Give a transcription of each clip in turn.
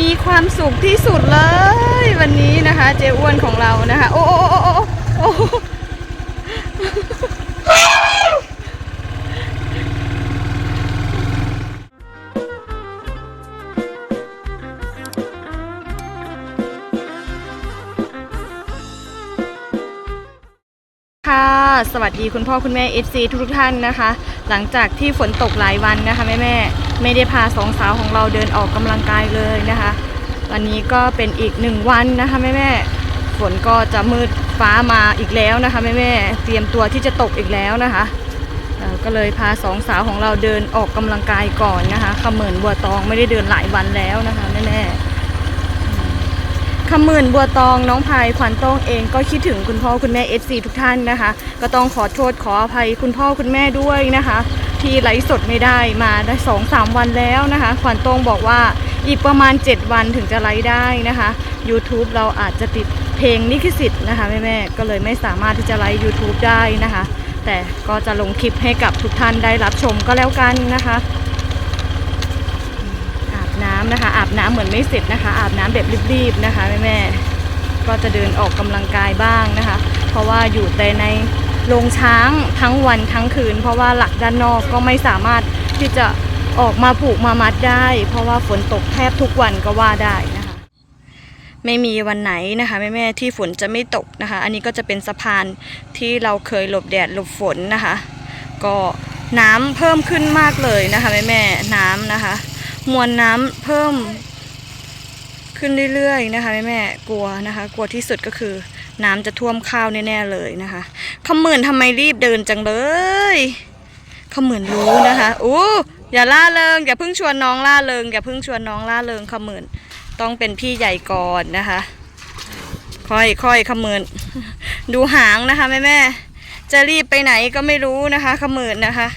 มีความสุขที่สุดเลย วันนี้นะคะ เจ้อ้วนของเรานะคะ โอ้โอ้โอ้โอ้ สวัสดีคุณพ่อคุณแม่ FC ทุกทุกๆท่านนะคะ หลังจากที่ฝนตกหลายวันนะคะแม่แม่ไม่ได้พาสองสาวของเราเดินออกกำลังกายเลยนะคะ วันนี้ก็เป็นอีกหนึ่งวันนะคะแม่แม่ฝนก็จะมืดฟ้ามาอีกแล้วนะคะแม่แม่เตรียมตัวที่จะตกอีกแล้วนะคะก็เลยพาสองสาวของเราเดินออกกำลังกายก่อนนะคะขมืนบัวตองไม่ได้เดินหลายวันแล้วนะคะแม่แม่ำหมื่นบัวตองน้องพายขวัญต้งเองก็คิดถึงคุณพ่อคุณแม่ FC ทุกท่านนะคะ ก็ต้องขอโทษขออภัยคุณพ่อคุณแม่ด้วยนะคะ ที่ไลฟ์สดไม่ได้มาได้สองสามวันแล้วนะคะ ขวัญต้งบอกว่าอีกประมาณ 7 วันถึงจะไลฟ์ได้นะคะ YouTube เราอาจจะติดเพลงลิขสิทธิ์นะคะแม่ๆก็เลยไม่สามารถที่จะไลฟ์ YouTube ได้นะคะ แต่ก็จะลงคลิปให้กับทุกท่านได้รับชมก็แล้วกันนะคะ อาบน้ำนะคะ อาบน้ำเหมือนไม่เสร็จนะคะ อาบน้ำแบบรีบๆนะคะแม่แม่ก็จะเดินออกกำลังกายบ้างนะคะ เพราะว่าอยู่แต่ในโรงช้างทั้งวันทั้งคืน เพราะว่าหลักด้านนอกก็ไม่สามารถที่จะออกมาผูกมามัดได้ เพราะว่าฝนตกแทบทุกวันก็ว่าได้นะคะ ไม่มีวันไหนนะคะแม่แม่ที่ฝนจะไม่ตกนะคะ อันนี้ก็จะเป็นสะพานที่เราเคยหลบแดดหลบฝนนะคะ ก็น้ำเพิ่มขึ้นมากเลยนะคะแม่แม่น้ำนะคะ มวลน้ำเพิ่มขึ้นเรื่อยๆนะคะแม่แม่กลัวนะคะ กลัวที่สุดก็คือ น้ำจะท่วมข้าวแน่ๆเลยนะคะขมื่นทำไมรีบเดินจังเลยขมื่นรู้นะคะอู้อย่าล่าเริงอย่าเพิ่งชวนน้องล่าเริงอย่าเพิ่งชวนน้องล่าเริงขมื่นต้องเป็นพี่ใหญ่ก่อนนะคะ ค่อยค่อยขมื่นดูหางนะคะแม่แม่จะรีบไปไหนก็ไม่รู้นะคะขมื่นนะคะ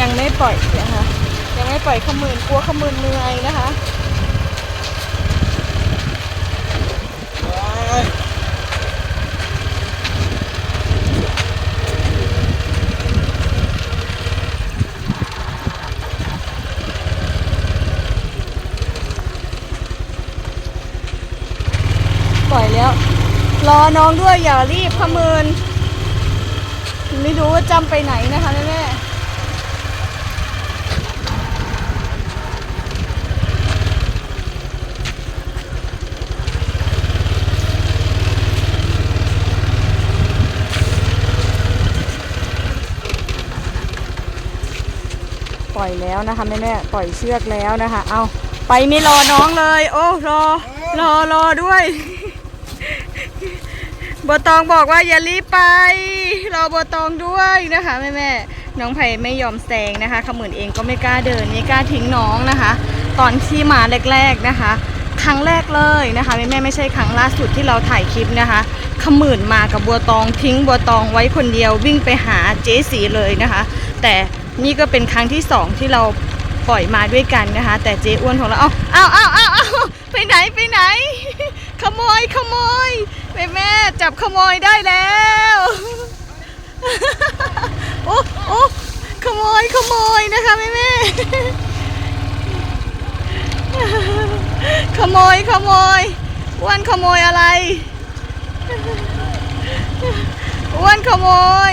ยังไม่ปล่อยนะคะยังไม่ปล่อยขมืนกลัวขมืนเหนื่อยนะคะปล่อยแล้ว รอน้องด้วยอย่ารีบขมืนไม่รู้ว่าจำไปไหนนะคะแม่ แล้วนะคะแม่แม่ปล่อยเชือกแล้วนะคะ เอาไปไม่รอน้องเลย โอ้รอรอรอด้วยบัวตองบอกว่าอย่ารีบไปรอบัวตองด้วยนะคะแม่แม่น้องไผ่ไม่ยอมแซงนะคะขมื่นเองก็ไม่กล้าเดินไม่กล้าทิ้งน้องนะคะ ตอนที่มาแรก ๆนะคะ ครั้งแรกเลยนะคะแม่แม่ไม่ใช่ครั้งล่าสุดที่เราถ่ายคลิปนะคะขมื่นมากับบัวตองทิ้งบัวตองไว้คนเดียววิ่งไปหาเจ๊สีเลยนะคะ แต่ นี่ก็เป็นครั้งที่สองที่เราปล่อยมาด้วยกันนะคะ แต่เจ๊อ้วนของเราเอ้าเอ้าเอาเอ้าเอาไปไหนไปไหน ขโมยขโมยแม่แม่จับขโมยได้แล้วโอ้โอ้ขโมยขโมยนะคะแม่แม่ขโมยขโมยอ้วนขโมยอะไรอ้วนขโมย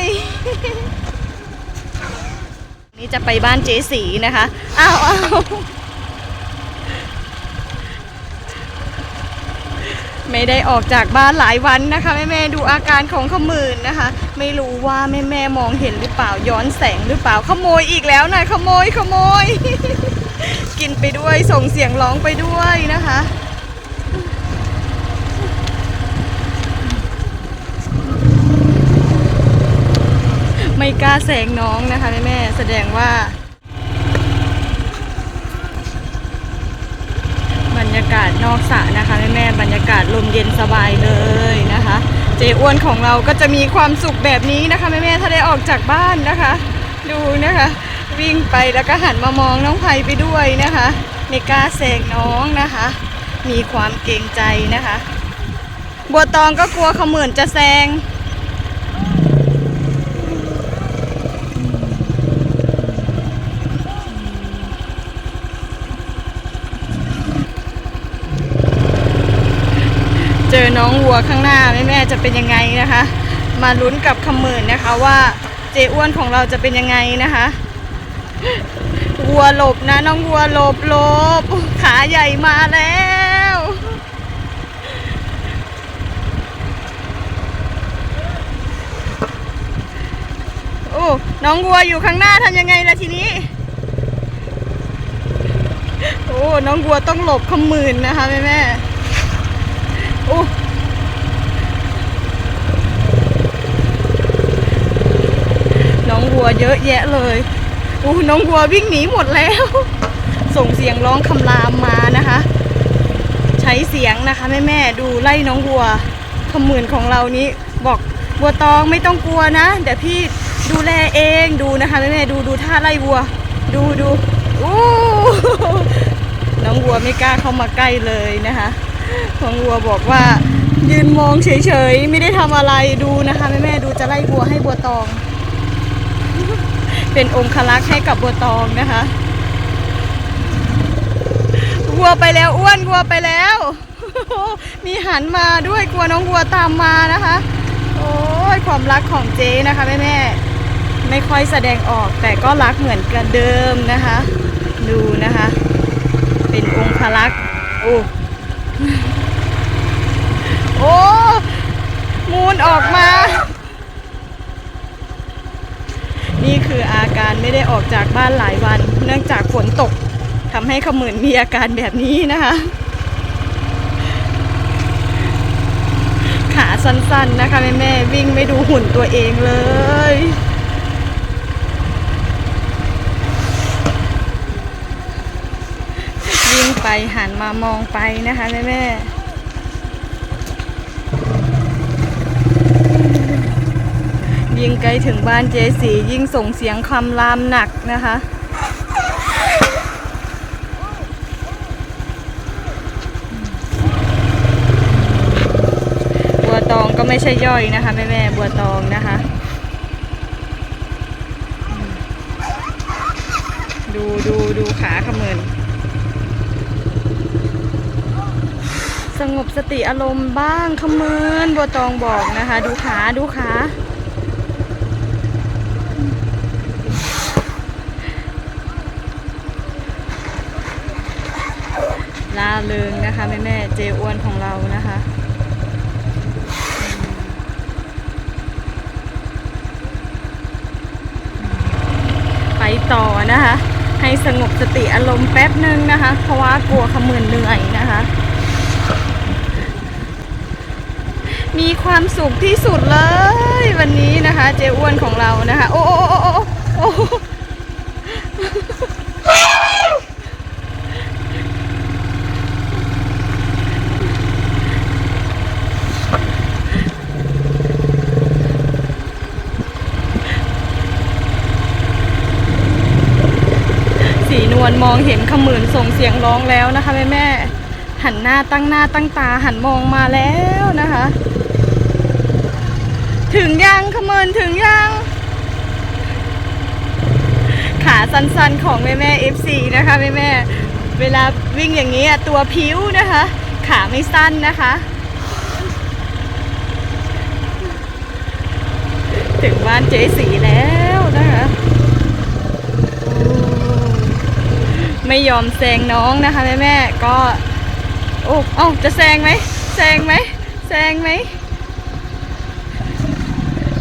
นี่จะไปบ้านเจ๊สีนะคะ อ้าวอ้าวไม่ได้ออกจากบ้านหลายวันนะคะแม่แม่ดูอาการของขมื่นนะคะ ไม่รู้ว่าแม่แม่มองเห็นหรือเปล่าย้อนแสงหรือเปล่าขโมยอีกแล้วนะขโมยขโมย กินไปด้วยส่งเสียงร้องไปด้วยนะคะ ไม่กล้าแสงน้องนะคะแม่แม่แสดงว่า บรรยากาศนอกสระนะคะแม่แม่บรรยากาศลมเย็นสบายเลยนะคะ เจ๊อ้วนของเราก็จะมีความสุขแบบนี้นะคะแม่แม่ถ้าได้ออกจากบ้านนะคะ ดูนะคะ วิ่งไปแล้วก็หันมามองน้องไผ่ไปด้วยนะคะไม่กล้าแสงน้องนะคะ มีความเกรงใจนะคะ บัวตองก็กลัวเขาเหมือนจะแซง จอน้องวัวข้างหน้าแม่แม่จะเป็นยังไงนะคะ มาลุ้นกับคำหมื่นนะคะว่าเจอ้วนของเราจะเป็นยังไงนะคะวัวหลบนะ น้องวัวหลบหลบขาใหญ่มาแล้วโอ้น้องวัวอยู่ข้างหน้าทำยังไงล่ะทีนี้โอ้น้องวัวต้องหลบขมืนนะคะแม่แม่ อ้น้องวัวเยอะแยะเลยโอ้น้องวัววิ่งหนีหมดแล้ว ส่งเสียงร้องคำรามมานะคะ ใช้เสียงนะคะแม่แม่ๆดูไล่น้องวัวขมื่นของเรานี้บอกวัวตองไม่ต้องกลัวนะเดี๋ยวพี่ดูแลเองดูนะคะแม่แม่ๆดูดูท่าไล่วัว ดูดูอู้น้องวัวไม่กล้าเข้ามาใกล้เลยนะคะ น้องวัวบอกว่า ยืนมองเฉยๆ ไม่ได้ทำอะไรดูนะคะแม่แม่ๆดูจะไล่วัวให้บัวตอง เป็นองคลักษ์ให้กับบัวตองนะคะวัวไปแล้วอ้วนวัวไปแล้ว มีหันมาด้วยกลัวน้องวัวตามมานะคะ โอ้ยความรักของเจ๊นะคะแม่แม่ไม่ค่อยแสดงออกแต่ก็รักเหมือนกันเดิมนะคะ ดูนะคะ เป็นองคลักษ์โอ้ โอ้มูลออกมา นี่คืออาการไม่ได้ออกจากบ้านหลายวัน เนื่องจากฝนตกทำให้ขมืนมีอาการแบบนี้นะคะ ขาสั้นๆนะคะแม่แม่วิ่งไม่ดูหุ่นตัวเองเลยวิ่งไปหันมามองไปนะคะแม่แม่ ยิ่งไกลถึงบ้านเจสียิ่งส่งเสียงคำรามหนักนะคะ บัวตองก็ไม่ใช่ย่อยนะคะแม่แม่บัวตองนะคะ ดูดูดูขาขมืนสงบสติอารมณ์บ้างขมืนบัวตองบอกนะคะ ดูขาดูขา ล่าเริงนะคะแม่แม่เจอ้วนของเรานะคะไปต่อนะคะ ให้สงบสติอารมณ์แป๊บหนึ่งนะคะ เพราะว่ากลัวขมืนเหนื่อยนะคะ มีความสุขที่สุดเลยวันนี้นะคะ เจ้อ้วนของเรานะคะ โอ้โอ้โอ้โอ้ สีนวลมองเห็นขมืนส่งเสียงร้องแล้วนะคะแม่แม่หันหน้าตั้งหน้าตั้งตาหันมองมาแล้วนะคะ ถึงยังขมืนถึงยังขาสั้นๆของแม่แม่ FC นะคะแม่แม่เวลาวิ่งอย่างนี้ตัวผิวนะคะ ขาไม่สั้นนะคะ ถึงบ้านเจสีแล้วนะคะโอ้ ไม่ยอมแซงน้องนะคะแม่แม่ก็โอ้เอ้าจะแซงไหมแซงไหมแซงไหม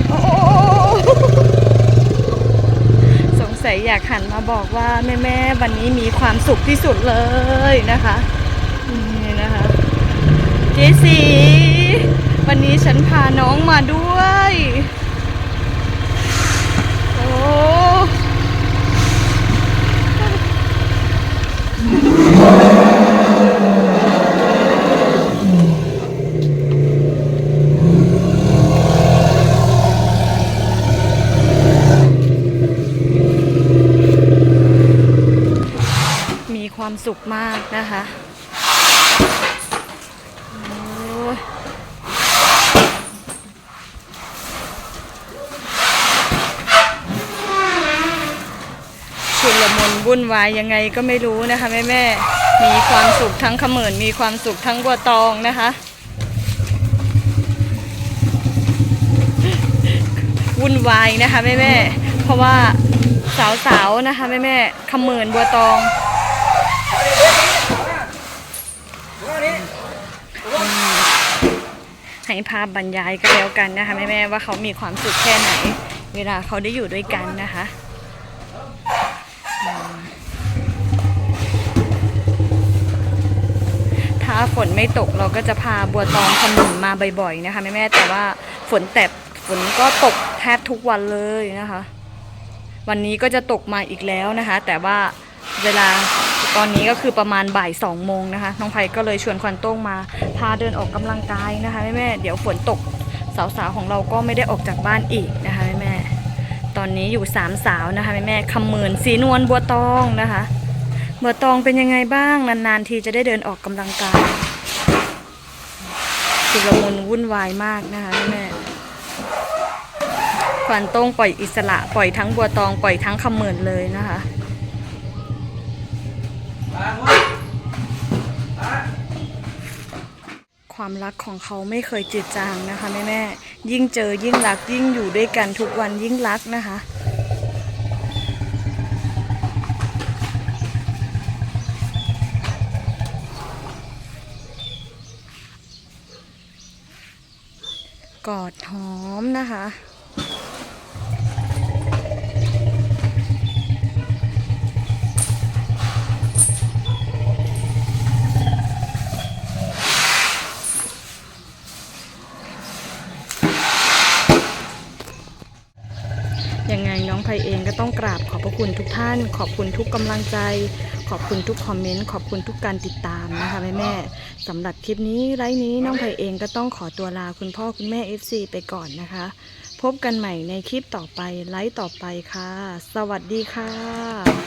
โอ้โอ้โอ้โอ้สงสัยอยากหันมาบอกว่าแม่แม่วันนี้มีความสุขที่สุดเลยนะคะนี่นะคะเจสีวันนี้ฉันพาน้องมาด้วยโอ้ มีความสุขมากนะคะ วุ่นวายยังไงก็ไม่รู้นะคะแม่แม่มีความสุขทั้งขมินมีความสุขทั้งบัวตองนะคะ วุ่นวายนะคะแม่แม่เพราะว่าสาวๆนะคะแม่แม่ขมินบัวตองให้ภาพบรรยายก็แล้วกันนะคะแม่แม่ว่าเขามีความสุขแค่ไหน เวลาเขาได้อยู่ด้วยกันนะคะ ถ้าฝนไม่ตกเราก็จะพาบัวตองขนุนมาบ่อยๆนะคะแม่แม่แต่ว่าฝนแต่ฝนก็ตกแทบทุกวันเลยนะคะ วันนี้ก็จะตกมาอีกแล้วนะคะ แต่ว่าเวลาตอนนี้ก็คือประมาณบ่ายสองโมงนะคะน้องไผ่ก็เลยชวนควันโต้งมา พาเดินออกกำลังกายนะคะแม่แม่เดี๋ยวฝนตกสาวๆของเราก็ไม่ได้ออกจากบ้านอีกนะคะ ตอนนี้อยู่สามสาวนะคะแม่แม่คำเมินสีนวลบัวตองนะคะ บัวตองเป็นยังไงบ้าง นานๆทีจะได้เดินออกกำลังกายสุรมุนวุ่นวายมากนะคะแม่แม่ๆควันโต้งปล่อยอิสระปล่อยทั้งบัวตองปล่อยทั้งคำเหมินเลยนะคะ ความรักของเขาไม่เคยจืดจางนะคะแม่แม่ๆยิ่งเจอยิ่งรักยิ่งอยู่ด้วยกันทุกวันยิ่งรักนะคะกอดหอมนะคะ ยังไงน้องไพเองก็ต้องกราบขอบพระคุณทุกท่าน ขอบคุณทุกกำลังใจ ขอบคุณทุกคอมเมนต์ ขอบคุณทุกการติดตามนะคะแม่แม่สำหรับคลิปนี้ไลฟ์นี้น้องไพเองก็ต้องขอตัวลาคุณพ่อคุณแม่ FC ไปก่อนนะคะ พบกันใหม่ในคลิปต่อไปไลฟ์ต่อไปค่ะ สวัสดีค่ะ